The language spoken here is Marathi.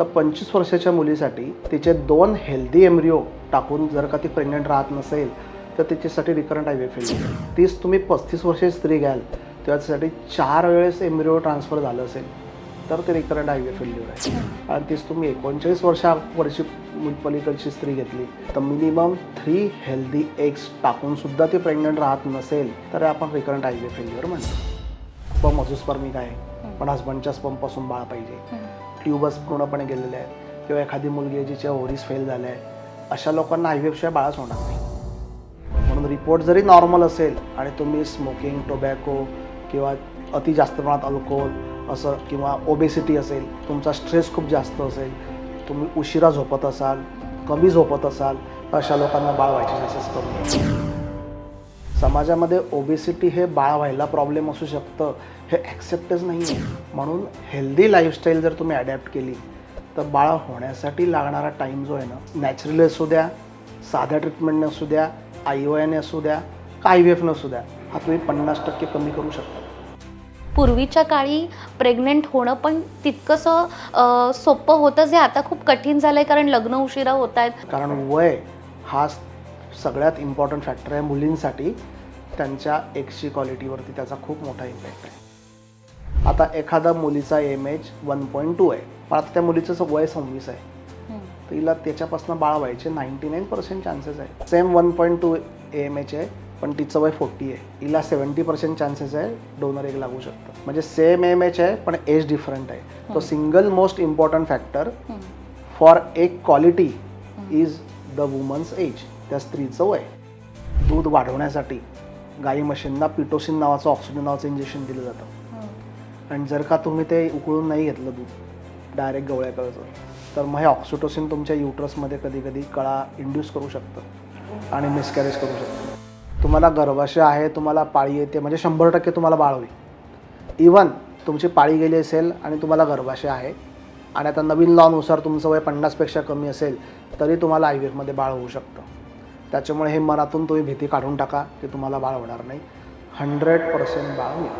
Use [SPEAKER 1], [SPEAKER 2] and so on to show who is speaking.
[SPEAKER 1] तर पंचवीस वर्षाच्या मुलीसाठी तिचे दोन हेल्दी एम्ब्रिओ टाकून जर का ती प्रेग्नंट राहत नसेल तर तिच्यासाठी रिकरंट आय व्ही तीच तुम्ही पस्तीस वर्षाची स्त्री घ्याल तेव्हा त्यासाठी चार वेळेस एम्ब्रिओ ट्रान्सफर झालं असेल तर ते रिकरंट आय व्ही फेल्युअर आहे. आणि तीच तुम्ही एकोणचाळीस वर्षावरची पलीकडची स्त्री घेतली तर मिनिमम थ्री हेल्दी एग्स टाकून सुद्धा ती प्रेग्नंट राहत नसेल तर आपण रिकरंट आय व्ही फेल्युअर म्हणतो. स्पम अजूस्पर्मिक आहे पण हजबंडच्या स्पमपासून बाळ पाहिजे. ट्यूबस पूर्णपणे गेलेले आहेत किंवा एखादी मुलगी आहे जिच्या ओरीज फेल झाल्या आहे अशा लोकांना आय बाळाच बाळच होणार नाही. म्हणून रिपोर्ट जरी नॉर्मल असेल आणि तुम्ही स्मोकिंग टोबॅको किंवा अति जास्त प्रमाणात अल्कोहोल असं किंवा ओबेसिटी असेल तुमचा स्ट्रेस खूप जास्त असेल तुम्ही उशिरा झोपत असाल कमी झोपत असाल तर अशा लोकांना बाळ व्हायचे चान्सेस कमी समाजामध्ये ओबेसिटी हे बाळ व्हायला प्रॉब्लेम असू शकतं हे ॲक्सेप्टच नाही आहे म्हणून हेल्दी लाईफस्टाईल जर तुम्ही अडॅप्ट केली तर बाळ होण्यासाठी लागणारा टाईम जो आहे ना नॅचरली असू द्या साध्या ट्रीटमेंटने असू द्या आय ओ एने असू द्या का आय व्ही एफनं असू द्या हा तुम्ही पन्नास टक्के कमी करू शकता.
[SPEAKER 2] पूर्वीच्या काळी प्रेग्नेंट होणं पण तितकंसं सोपं होतं जे आता खूप कठीण झालंय कारण लग्न उशिरा होत आहेत
[SPEAKER 1] कारण वय हा सगळ्यात इम्पॉर्टंट फॅक्टर आहे मुलींसाठी. त्यांच्या एक्सची क्वालिटीवरती त्याचा खूप मोठा इम्पॅक्ट आहे. आता एखादा मुलीचा M H one point two आहे. पण आता त्या मुलीचं वय सव्वीस आहे. तर हिला त्याच्यापासून बाळ व्हायचे नाईन्टी नाईन पर्सेंट चान्सेस आहे. Same one point two M H आहे पण तिचं वय फोर्टी आहे. हिला सेवन्टी पर्सेंट चान्सेस आहे डोनर एक लागू शकतं. म्हणजे सेम एम एच आहे पण एज डिफरंट आहे. तो single most important factor for एक quality is the woman's age त्या स्त्रीचं वय. दूध वाढवण्यासाठी गाई म्हशींना पिटोसिन नावाचं ऑक्सिजन नावाचं इंजेक्शन दिलं जातं. आणि जर का तुम्ही ते उकळून नाही घेतलं दूध डायरेक्ट गवळ्याकडचं तर मग हे ऑक्सिटोसिन तुमच्या युट्रसमध्ये कधी कधी कळा इंड्यूस करू शकतं आणि मिसकॅरेज करू शकतं. तुम्हाला गर्भाशय आहे तुम्हाला पाळी येते म्हणजे शंभर टक्के तुम्हाला बाळ होईल. इवन तुमची पाळी गेली असेल आणि तुम्हाला गर्भाशय आहे आणि आता नवीन लॉनुसार तुमचं वय पन्नासपेक्षा कमी असेल तरी तुम्हाला आय व्ही एफमध्ये बाळ होऊ शकतं. त्याच्यामुळे हे मनातून तुम्ही भीती काढून टाका की तुम्हाला बाळ होणार नाही. हंड्रेड पर्सेंट बाळ होईल